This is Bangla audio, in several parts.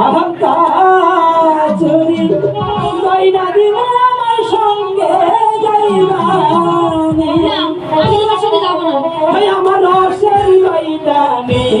অহংকার চুরি গয়না দিব আমার সঙ্গে যাইবা আমার রসের গয়না নেই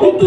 কিন্তু